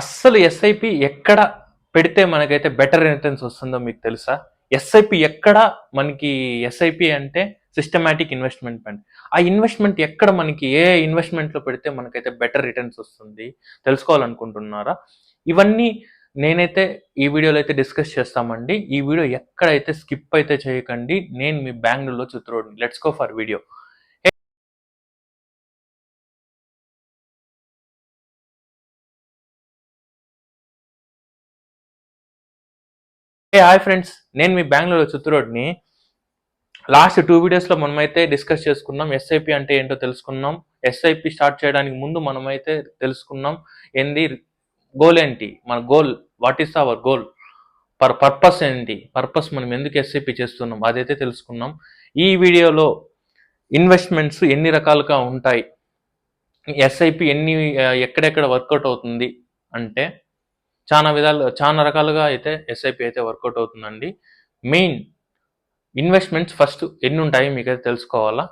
అస్సలు ఎస్ఐపి ఎక్కడ పెడితే మనకైతే బెటర్ రిటర్న్స్ వస్తుందో మీకు తెలుసా? ఎస్ఐపి ఎక్కడ మనకి ఎస్ఐపి అంటే సిస్టమాటిక్ ఇన్వెస్ట్మెంట్ ఫండ్ ఆ ఇన్వెస్ట్మెంట్ ఎక్కడ మనకి ఏ ఇన్వెస్ట్మెంట్లో పెడితే మనకైతే బెటర్ రిటర్న్స్ వస్తుంది? తెలుసుకోవాలనుకుంటున్నారా? ఇవన్నీ నేనైతే ఈ వీడియోలో అయితే డిస్కస్ చేస్తామండి. ఈ వీడియో ఎక్కడైతే స్కిప్ అయితే చేయకండి. నేను మీ బెంగళూరులో చిత్రోడ్ని లెట్స్ గో ఫర్ వీడియో ఏ హాయ్ ఫ్రెండ్స్ నేను మీ బెంగళూరు చిత్తూరుని లాస్ట్ టూ వీడియోస్లో మనమైతే డిస్కస్ చేసుకున్నాం ఎస్ఐపి అంటే ఏంటో తెలుసుకున్నాం. ఎస్ఐపి స్టార్ట్ చేయడానికి ముందు మనమైతే తెలుసుకున్నాం ఏంది గోల్ ఏంటి? మన goal what is our goal per purpose ఏంటి? పర్పస్ మనం ఎందుకు ఎస్ఐపి చేస్తున్నాం? అదైతే తెలుసుకున్నాం. ఈ వీడియోలో ఇన్వెస్ట్మెంట్స్ ఎన్ని రకాలుగా ఉంటాయి? ఎస్ఐపి ఎన్ని ఎక్కడెక్కడ వర్కౌట్ అవుతుంది? అంటే చాలా విధాలు చాలా రకాలుగా అయితే ఎస్ఐపి అయితే వర్కౌట్ అవుతుందండి. మెయిన్ ఇన్వెస్ట్మెంట్స్ ఫస్ట్ ఎన్ని ఉంటాయి మీకైతే తెలుసుకోవాలా.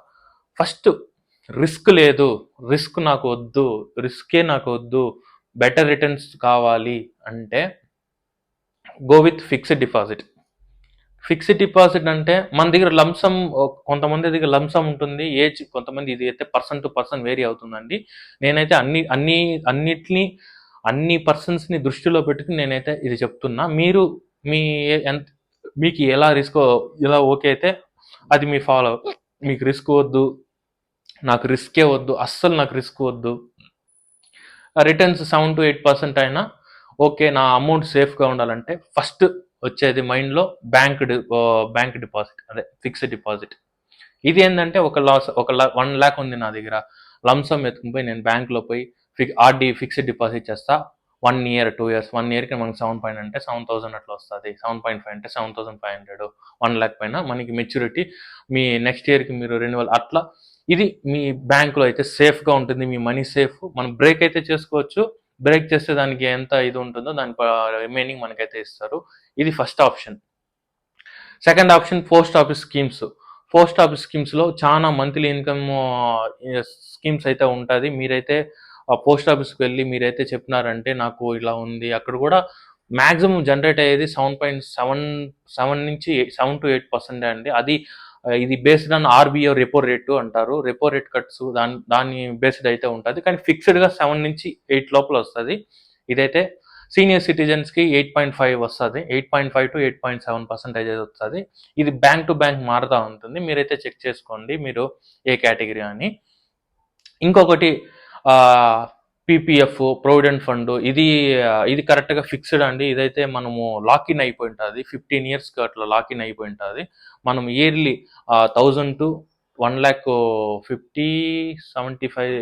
ఫస్ట్ రిస్క్ లేదు రిస్క్ నాకు వద్దు రిస్కే నాకు వద్దు బెటర్ రిటర్న్స్ కావాలి అంటే go with fixed deposit. Fixed deposit అంటే మన దగ్గర లంసమ్ కొంతమంది దగ్గర లంసమ్ ఉంటుంది ఏజ్ కొంతమంది ఇది అయితే పర్సన్ టు పర్సన్ వేరీ అవుతుందండి. నేనైతే అన్ని అన్ని అన్నిటిని అన్ని పర్సన్స్ని దృష్టిలో పెట్టుకుని నేనైతే ఇది చెప్తున్నా. మీరు మీ ఎంత మీకు ఎలా రిస్క్ ఎలా ఓకే అయితే అది మీ ఫాలో మీకు రిస్క్ వద్దు. నాకు రిస్కే వద్దు. అస్సలు నాకు రిస్క్ వద్దు. Returns seven to eight percent అయినా ఓకే నా అమౌంట్ సేఫ్గా ఉండాలంటే ఫస్ట్ వచ్చేది మైండ్లో బ్యాంక్ బ్యాంక్ డిపాజిట్ అదే ఫిక్స్డ్ డిపాజిట్ ఇది ఏంటంటే ఒక లాస్ ఒక వన్ ల్యాక్ ఉంది నా దగ్గర. లంసం ఎత్తుకుని పోయి నేను బ్యాంక్లో పోయి ఫిక్ ఆర్డీ ఫిక్స్డ్ డిపాజిట్ చేస్తా. One year two years one ఇయర్కి మనకి సెవెన్ పాయింట్ అంటే సెవెన్ థౌసండ్ అట్లా వస్తుంది. సెవెన్ పాయింట్ ఫైవ్ అంటే seven thousand five hundred one lakh పైన మనకి మెచ్యూరిటీ మీ నెక్స్ట్ ఇయర్కి మీరు రెన్యువల్ అట్లా. ఇది మీ బ్యాంకులో అయితే సేఫ్గా ఉంటుంది. మీ మనీ సేఫ్. మనం బ్రేక్ అయితే చేసుకోవచ్చు. బ్రేక్ చేస్తే దానికి ఎంత ఇది ఉంటుందో దాని రిమైనింగ్ మనకైతే ఇస్తారు. ఇది first option. Second option post office schemes. Post office స్కీమ్స్లో చాలా మంత్లీ ఇన్కమ్ స్కీమ్స్ అయితే ఉంటుంది. మీరైతే పోస్ట్ ఆఫీస్కి వెళ్ళి మీరైతే చెప్పినారంటే నాకు ఇలా ఉంది. అక్కడ కూడా మ్యాక్సిమం జనరేట్ అయ్యేది సెవెన్ పాయింట్ సెవెన్ సెవెన్ నుంచి సెవెన్ టు ఎయిట్ పర్సెంట్ అండి. అది ఇది based on RBI repo rate అంటారు. రెపో రేట్ కట్స్ దాని దాన్ని బేస్డ్ అయితే ఉంటుంది. కానీ ఫిక్స్డ్గా సెవెన్ నుంచి ఎయిట్ లోపల వస్తుంది. ఇదైతే సీనియర్ సిటిజన్స్కి ఎయిట్ పాయింట్ ఫైవ్ వస్తుంది. Eight point five to eight point seven percentage వస్తుంది. ఇది బ్యాంక్ టు బ్యాంక్ మారుతూ ఉంటుంది. మీరైతే చెక్ చేసుకోండి మీరు ఏ కేటగిరీ అని. ఇంకొకటి పీపీఎఫ్ ప్రొవిడెంట్ ఫండ్ ఇది ఇది కరెక్ట్గా ఫిక్స్డ్ అండి. ఇదైతే మనము లాకిన్ అయిపోయి ఉంటుంది ఫిఫ్టీన్ ఇయర్స్కి అట్లా లాకిన్ అయిపోయి ఉంటుంది మనం yearly thousand to one lakh fifty seventy five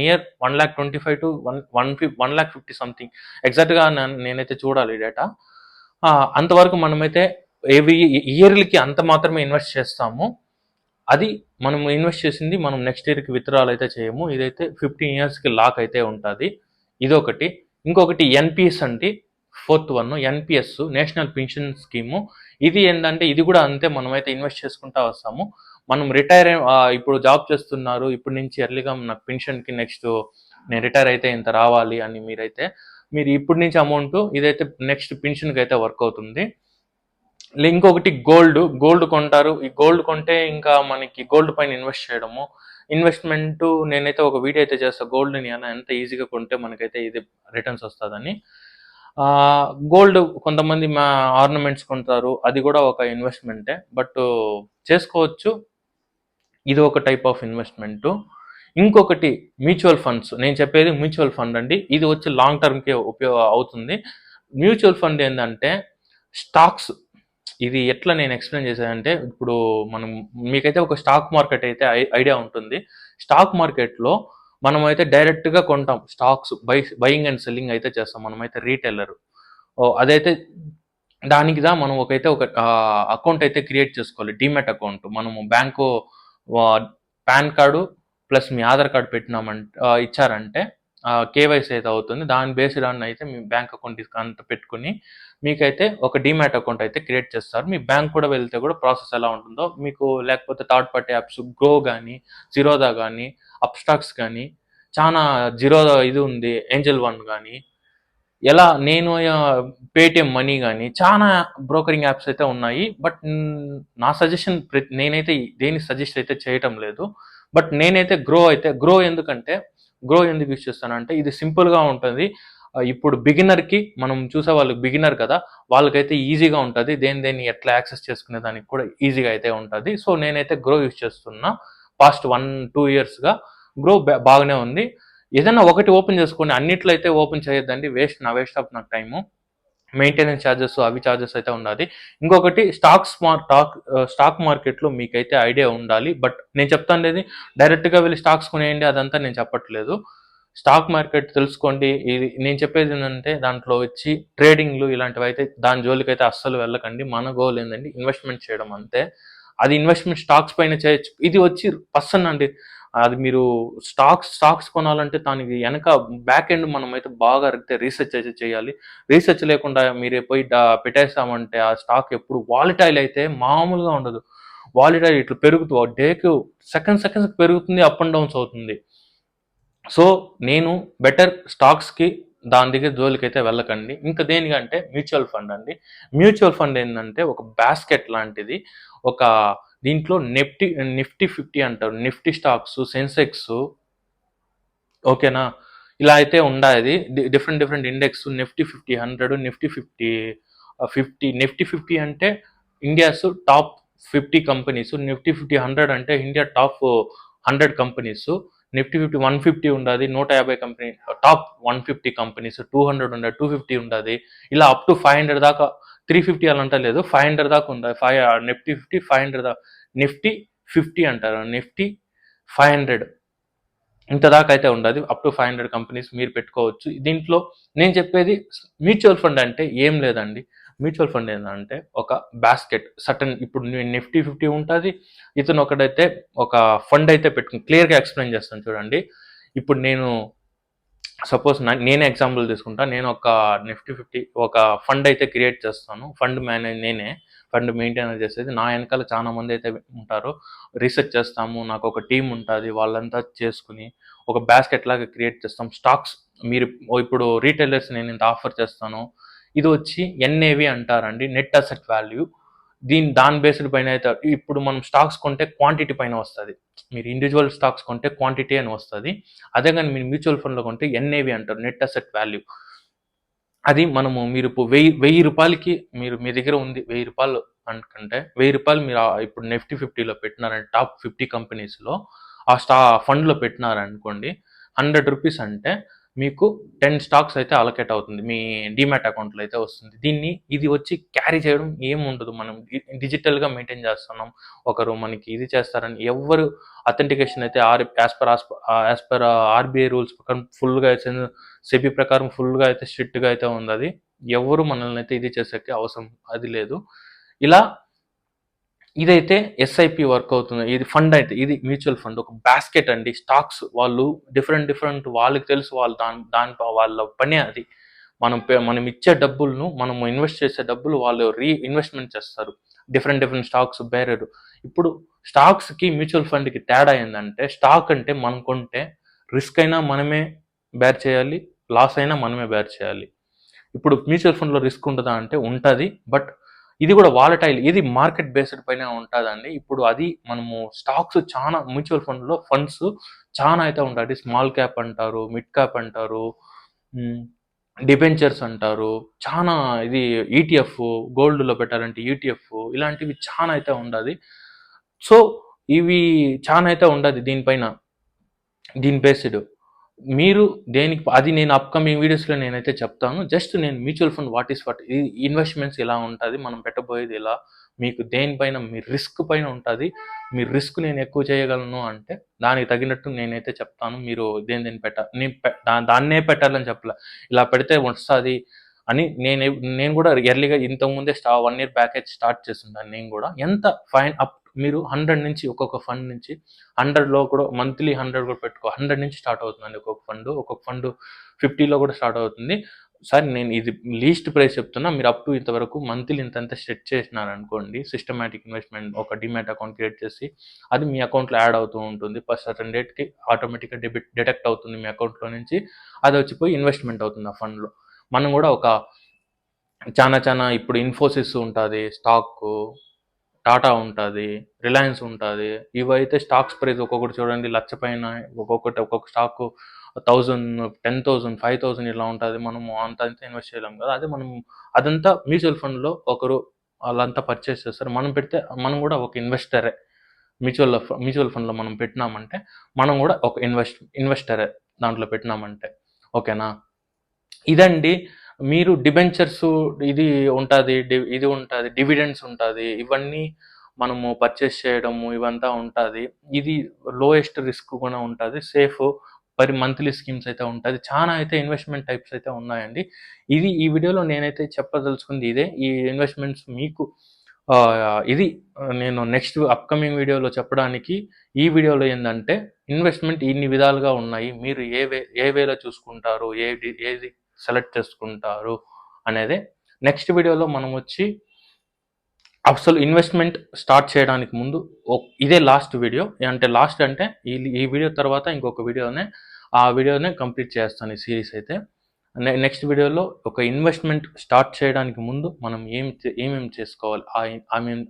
near one lakh twenty five to one one fif one lakh fifty something ఎగ్జాక్ట్గా నేనైతే చూడాలి డేటా అంతవరకు మనమైతే ఏవి ఇయర్లీకి అంత మాత్రమే ఇన్వెస్ట్ చేస్తాము. అది మనం ఇన్వెస్ట్ చేసింది మనం నెక్స్ట్ ఇయర్కి విత్డ్రాల్ అయితే చేయము. ఇదైతే ఫిఫ్టీన్ ఇయర్స్కి లాక్ అయితే ఉంటుంది. ఇదొకటి. ఇంకొకటి ఎన్పిఎస్ అంటే fourth one NPS national pension scheme ఇది ఏంటంటే ఇది కూడా అంతే మనమైతే ఇన్వెస్ట్ చేసుకుంటా వస్తాము. మనం రిటైర్ ఇప్పుడు జాబ్ చేస్తున్నారు. ఇప్పటి నుంచి ఎర్లీగా నాకు పెన్షన్కి నెక్స్ట్ నేను రిటైర్ అయితే ఇంత రావాలి అని మీరైతే మీరు ఇప్పటి నుంచి అమౌంట్ ఇదైతే నెక్స్ట్ పెన్షన్కి అయితే వర్క్ అవుతుంది. ఇంకొకటి గోల్డ్ గోల్డ్ కొంటారు. ఈ గోల్డ్ కొంటే ఇంకా మనకి గోల్డ్ పైన ఇన్వెస్ట్ చేయడము. ఇన్వెస్ట్మెంట్ నేనైతే ఒక వీడియో అయితే చేస్తాను గోల్డ్ని అన్న ఎంత ఈజీగా కొంటే మనకైతే ఇది రిటర్న్స్ వస్తుందని. గోల్డ్ కొంతమంది మా ఆర్నమెంట్స్ కొంటారు. అది కూడా ఒక ఇన్వెస్ట్మెంటే. బట్ చేసుకోవచ్చు. ఇది ఒక టైప్ ఆఫ్ ఇన్వెస్ట్మెంట్. ఇంకొకటి మ్యూచువల్ ఫండ్స్. నేను చెప్పేది మ్యూచువల్ ఫండ్ అండి. ఇది వచ్చి లాంగ్ టర్మ్కి ఉపయోగ అవుతుంది. మ్యూచువల్ ఫండ్ ఏంటంటే స్టాక్స్ ఇది ఎట్లా నేను ఎక్స్ప్లెయిన్ చేశానంటే ఇప్పుడు మనం మీకైతే ఒక స్టాక్ మార్కెట్ అయితే ఐ- ఐడియా ఉంటుంది. స్టాక్ మార్కెట్లో మనం అయితే డైరెక్ట్గా కొంటాం stocks buy buying and selling అయితే చేస్తాం. మనమైతే రీటైలర్. అదైతే దానికి దా మనం ఒకైతే ఒక అకౌంట్ అయితే క్రియేట్ చేసుకోవాలి. Demat account. మనము బ్యాంకు పాన్ కార్డు ప్లస్ మీ ఆధార్ కార్డు పెట్టినామంటే ఇచ్చారంటే కేవైసీ అయితే అవుతుంది. దాని బేస్డ్ ఆన్ అయితే మీ బ్యాంక్ అకౌంట్ అంత పెట్టుకుని మీకైతే ఒక డిమాట్ అకౌంట్ అయితే క్రియేట్ చేస్తారు. మీ బ్యాంక్ కూడా వెళ్తే కూడా ప్రాసెస్ ఎలా ఉంటుందో మీకు లేకపోతే థర్డ్ పార్టీ యాప్స్ గ్రో కానీ జీరోదా కానీ అప్స్టాక్స్ కానీ చాలా జీరోదా ఇది ఉంది ఏంజల్ వన్ కానీ ఎలా నేను పేటిఎం మనీ కానీ చాలా బ్రోకరింగ్ యాప్స్ అయితే ఉన్నాయి. బట్ నా సజెషన్ నేనైతే దేని సజెస్ట్ అయితే చేయటం లేదు. బట్ నేనైతే గ్రో అయితే గ్రో ఎందుకంటే గ్రో ఎందుకు యూస్ చేస్తానంటే ఇది సింపుల్గా ఉంటుంది. ఇప్పుడు బిగినర్కి మనం చూసే వాళ్ళకి బిగినర్ కదా వాళ్ళకైతే ఈజీగా ఉంటుంది. దేని దేన్ని ఎట్లా యాక్సెస్ చేసుకునే దానికి కూడా ఈజీగా అయితే ఉంటుంది. సో నేనైతే గ్రో యూస్ చేస్తున్నా. పాస్ట్ వన్ టూ ఇయర్స్గా గ్రో బాగానే ఉంది. ఏదైనా ఒకటి ఓపెన్ చేసుకొని అన్నిట్లో అయితే ఓపెన్ చేయొద్దండి. వేస్ట్ నా వేస్ట్ ఆఫ్ నాకు టైము మెయింటెనెన్స్ ఛార్జెస్ అవి ఛార్జెస్ అయితే ఉండాలి. ఇంకొకటి స్టాక్స్ స్టాక్ స్టాక్ మార్కెట్లో మీకైతే ఐడియా ఉండాలి. బట్ నేను చెప్తాను డైరెక్ట్గా వెళ్ళి స్టాక్స్ కొనేయండి. అదంతా నేను చెప్పట్లేదు. స్టాక్ మార్కెట్ తెలుసుకోండి. ఇది నేను చెప్పేది ఏంటంటే దాంట్లో వచ్చి ట్రేడింగ్లు ఇలాంటివి అయితే దాని జోలికి అయితే అస్సలు వెళ్ళకండి. మన గోల్ ఏంటంటే ఇన్వెస్ట్మెంట్ చేయడం అంతే. అది ఇన్వెస్ట్మెంట్ స్టాక్స్ పైన చేయొచ్చు. ఇది వచ్చి పర్సన్ అండి అది మీరు స్టాక్స్ స్టాక్స్ కొనాలంటే దానికి వెనక బ్యాక్ ఎండ్ మనం అయితే బాగా అయితే రీసెర్చ్ అయితే చేయాలి. రీసెర్చ్ లేకుండా మీరే పోయి పెట్టేస్తామంటే ఆ స్టాక్ ఎప్పుడు వాలిటైల్ అయితే మామూలుగా ఉండదు. వాలిటైల్ ఇట్లా పెరుగుతూ డేకు సెకండ్ సెకండ్స్ పెరుగుతుంది అప్ అండ్ డౌన్స్ అవుతుంది. సో నేను బెటర్ స్టాక్స్కి దాని దగ్గర జోలికి అయితే వెళ్ళకండి. ఇంకా దేనికంటే మ్యూచువల్ ఫండ్ అండి. మ్యూచువల్ ఫండ్ ఏంటంటే ఒక బాస్కెట్ లాంటిది. ఒక దీంట్లో నిఫ్టీ నిఫ్టీ ఫిఫ్టీ అంటారు. నిఫ్టీ స్టాక్స్ సెన్సెక్స్ ఓకేనా? ఇలా అయితే ఉండేది. Different different index Nifty fifty hundred Nifty fifty fifty Nifty fifty అంటే India's top fifty companies Nifty fifty hundred అంటే India top hundred companies Nifty fifty one fifty ఉండదు నూట యాభై company top one fifty companies two hundred ఉండదు two fifty ఉండదు. ఇలా up to five hundred దాకా three fifty అలా అంటే లేదు ఫైవ్ హండ్రెడ్ దాకా ఉంది five Nifty fifty five hundred దాకా నిఫ్టీ ఫిఫ్టీ అంటారు నిఫ్టీ ఫైవ్ హండ్రెడ్. ఇంత దాకా అయితే ఉండదు up to five hundred companies మీరు పెట్టుకోవచ్చు. దీంట్లో నేను చెప్పేది మ్యూచువల్ ఫండ్ అంటే ఏం లేదండి. మ్యూచువల్ ఫండ్ ఏంటంటే ఒక బాస్కెట్. సటన్ ఇప్పుడు నిఫ్టీ ఫిఫ్టీ ఉంటుంది ఇతను ఒకడైతే ఒక ఫండ్ అయితే పెట్టుకుని క్లియర్గా ఎక్స్ప్లెయిన్ చేస్తాను చూడండి. ఇప్పుడు నేను సపోజ్ నేనే ఎగ్జాంపుల్ తీసుకుంటా. నేను ఒక నిఫ్టీ ఫిఫ్టీ ఒక ఫండ్ అయితే క్రియేట్ చేస్తాను. ఫండ్ మేనేజ్ నేనే ఫండ్ మెయింటైన్ చేసేది. నా వెనకాల చాలా మంది అయితే ఉంటారు. రీసెర్చ్ చేస్తాము నాకు ఒక టీం ఉంటుంది వాళ్ళంతా చేసుకుని ఒక బాస్కెట్ లాగా క్రియేట్ చేస్తాం. స్టాక్స్ మీరు ఇప్పుడు రీటైలర్స్ నేను ఇంత ఆఫర్ చేస్తాను. ఇది వచ్చి ఎన్ఏవి అంటారండి నెట్ అసెట్ వాల్యూ. దీని దాని బేస్డ్ పైన అయితే ఇప్పుడు మనం స్టాక్స్ కొంటే క్వాంటిటీ పైన వస్తుంది. మీరు ఇండివిజువల్ స్టాక్స్ కొంటే క్వాంటిటీ అని వస్తుంది. అదే కానీ మీరు మ్యూచువల్ ఫండ్లో కొంటే ఎన్ఏవి అంటారు నెట్ అసెట్ వాల్యూ. అది మనము మీరు ఇప్పుడు వెయ్యి వెయ్యి రూపాయలకి మీరు మీ దగ్గర ఉంది వెయ్యి రూపాయలు అనుకుంటే వెయ్యి రూపాయలు మీరు ఇప్పుడు నిఫ్టీ ఫిఫ్టీలో పెట్టినారంటే టాప్ ఫిఫ్టీ కంపెనీస్లో ఆ స్టా ఫండ్లో పెట్టినారనుకోండి హండ్రెడ్ రూపీస్ అంటే మీకు టెన్ స్టాక్స్ అయితే అలొకేట్ అవుతుంది. మీ డిమాట్ అకౌంట్లో అయితే వస్తుంది. దీన్ని ఇది వచ్చి క్యారీ చేయడం ఏం ఉండదు. మనం డిజిటల్గా మెయింటైన్ చేస్తున్నాం. ఒకరు మనకి ఇది చేస్తారని ఎవరు అథెంటికేషన్ అయితే or as per as per RBI rules ప్రకారం ఫుల్గా అయితే సెబీ ప్రకారం ఫుల్గా అయితే స్ట్రిక్ట్గా అయితే ఉంది. అది ఎవరు మనల్ని అయితే ఇది చేసేకి అవసరం అది లేదు. ఇలా ఇదైతే ఎస్ఐపి వర్క్ అవుతుంది. ఇది ఫండ్ అయితే ఇది మ్యూచువల్ ఫండ్ ఒక బాస్కెట్ అండి. స్టాక్స్ వాళ్ళు డిఫరెంట్ డిఫరెంట్ వాళ్ళకి తెలుసు వాళ్ళు దాని దాని వాళ్ళ పని అది. మనం మనం ఇచ్చే డబ్బులను మనం ఇన్వెస్ట్ చేసే డబ్బులు వాళ్ళు రీ ఇన్వెస్ట్మెంట్ చేస్తారు. డిఫరెంట్ డిఫరెంట్ స్టాక్స్ బేరరు ఇప్పుడు స్టాక్స్కి మ్యూచువల్ ఫండ్కి తేడా ఏంటంటే స్టాక్ అంటే మనం కొంటే రిస్క్ అయినా మనమే బేర్ చేయాలి లాస్ అయినా మనమే బేర్ చేయాలి. ఇప్పుడు మ్యూచువల్ ఫండ్లో రిస్క్ ఉంటుందా అంటే ఉంటుంది బట్ ఇది కూడా వాలటైల్ ఇది మార్కెట్ బేస్డ్ పైన ఉంటుందండి. ఇప్పుడు అది మనము స్టాక్స్ చాలా మ్యూచువల్ ఫండ్లో ఫండ్స్ చాలా అయితే ఉంటాయి. స్మాల్ క్యాప్ అంటారు మిడ్ క్యాప్ అంటారు డిబెంచర్స్ అంటారు. చాలా ఇది ఈటీఎఫ్ గోల్డ్లో పెట్టాలంటే ఈటీఎఫ్ ఇలాంటివి చాలా అయితే ఉండదు. సో ఇవి చాలా అయితే ఉండదు దీనిపైన దీని బేస్డ్ మీరు దేనికి అది నేను అప్కమింగ్ వీడియోస్లో నేనైతే చెప్తాను. జస్ట్ నేను mutual fund what is what investments ఎలా ఉంటుంది మనం పెట్టబోయేది ఎలా మీకు దేనిపైన మీ రిస్క్ పైన ఉంటుంది మీ రిస్క్ నేను ఎక్కువ చేయగలను అంటే దానికి తగినట్టు నేనైతే చెప్తాను. మీరు దేని దేని పెట్ట నేను దా- దాన్నే పెట్టాలని చెప్పలే. ఇలా పెడితే వస్తుంది అని నేను నేను కూడా ఎర్లీగా ఇంతకుముందే స్టా వన్ ఇయర్ ప్యాకేజ్ స్టార్ట్ చేస్తున్నాను నేను కూడా. ఎంత ఫైన్ అప్ మీరు హండ్రెడ్ నుంచి ఒక్కొక్క ఫండ్ నుంచి హండ్రెడ్లో కూడా మంత్లీ హండ్రెడ్ కూడా పెట్టుకో హండ్రెడ్ నుంచి స్టార్ట్ అవుతుందండి ఒక్కొక్క ఫండ్ ఒక్కొక్క ఫండ్ ఫిఫ్టీలో కూడా స్టార్ట్ అవుతుంది. సార్ నేను ఇది లీస్ట్ ప్రైస్ చెప్తున్నా మీరు అప్ టు ఇంతవరకు మంత్లీ ఇంత సెట్ సెట్ చేసినారనుకోండి సిస్టమేటిక్ ఇన్వెస్ట్మెంట్ ఒక డిమాట్ అకౌంట్ క్రియేట్ చేసి అది మీ అకౌంట్లో యాడ్ అవుతూ ఉంటుంది. ఫస్ట్ సర్టన్ డేట్కి ఆటోమేటిక్గా డెబిట్ డిడక్ట్ అవుతుంది మీ అకౌంట్లో నుంచి. అది వచ్చిపోయి ఇన్వెస్ట్మెంట్ అవుతుంది ఆ ఫండ్లో మనం కూడా ఒక చాలా చాలా ఇప్పుడు ఇన్ఫోసిస్ ఉంటుంది స్టాక్ టాటా ఉంటుంది రిలయన్స్ ఉంటుంది. ఇవైతే స్టాక్స్ ప్రైస్ ఒక్కొక్కటి చూడండి లక్ష పైన ఒక్కొక్కటి ఒక్కొక్క stock thousand ten thousand five thousand ఇలా ఉంటుంది. మనము అంత అంతా ఇన్వెస్ట్ చేయలేం కదా. అదే మనం అదంతా మ్యూచువల్ ఫండ్లో ఒకరు వాళ్ళంతా పర్చేస్ చేస్తారు. మనం పెడితే మనం కూడా ఒక ఇన్వెస్టరే మ్యూచువల్ మ్యూచువల్ ఫండ్లో మనం పెట్టినామంటే మనం కూడా ఒక ఇన్వెస్ట్ ఇన్వెస్టరే దాంట్లో పెట్టినామంటే. ఓకేనా? ఇదండి మీరు డిబెంచర్స్ ఇది ఉంటుంది ఇది ఉంటుంది డివిడెండ్స్ ఉంటుంది ఇవన్నీ మనము పర్చేస్ చేయడము ఇవంతా ఉంటుంది. ఇది లోయెస్ట్ రిస్క్ కూడా ఉంటుంది. సేఫ్ పరి మంత్లీ స్కీమ్స్ అయితే ఉంటుంది. చాలా అయితే ఇన్వెస్ట్మెంట్ టైప్స్ అయితే ఉన్నాయండి. ఇది ఈ వీడియోలో నేనైతే చెప్పదలుచుకుంది ఇదే. ఈ ఇన్వెస్ట్మెంట్స్ మీకు ఇది నేను నెక్స్ట్ అప్కమింగ్ వీడియోలో చెప్పడానికి ఈ వీడియోలో ఏంటంటే ఇన్వెస్ట్మెంట్ ఇన్ని విధాలుగా ఉన్నాయి. మీరు ఏ వే ఏ వేలో చూసుకుంటారు ఏది ఏది సెలెక్ట్ చేసుకుంటారు అనేది. నెక్స్ట్ వీడియోలో మనం వచ్చి అసలు ఇన్వెస్ట్మెంట్ స్టార్ట్ చేయడానికి ముందు ఇదే లాస్ట్ వీడియో. అంటే లాస్ట్ అంటే ఈ ఈ వీడియో తర్వాత ఇంకొక వీడియోనే ఆ వీడియోనే కంప్లీట్ చేస్తాను ఈ సిరీస్ అయితే. నెక్స్ట్ వీడియోలో ఒక ఇన్వెస్ట్మెంట్ స్టార్ట్ చేయడానికి ముందు మనం ఏం చే- చేసుకోవాలి? ఆ ఐ మీన్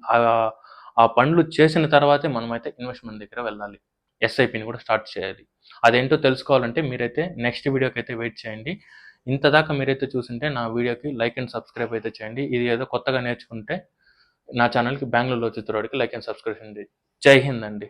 ఆ పనులు చేసిన తర్వాతే మనమైతే ఇన్వెస్ట్మెంట్ దగ్గర వెళ్ళాలి. ఎస్ఐపిని కూడా స్టార్ట్ చేయాలి. అదేంటో తెలుసుకోవాలంటే మీరైతే నెక్స్ట్ వీడియోకి అయితే వెయిట్ చేయండి. ఇంతదాకా మీరైతే చూసింటే నా వీడియోకి లైక్ అండ్ సబ్స్క్రైబ్ అయితే చేయండి. ఇది ఏదో కొత్తగా నేర్చుకుంటే నా ఛానల్కి బెంగళూరులో చిత్రవాడికి లైక్ అండ్ సబ్స్క్రిప్షన్ చేయండి. జై హింద్ అండి.